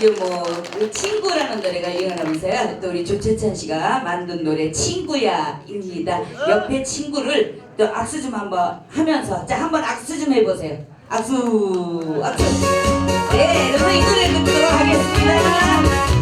지금 뭐 친구라는 노래가 유행하면서요. 또 우리 조채찬 씨가 만든 노래 친구야입니다. 옆에 친구를 또 악수 좀 한번 하면서 자 한번 악수 좀 해보세요. 악수 악수. 네, 여러분 이 노래 듣도록 하겠습니다.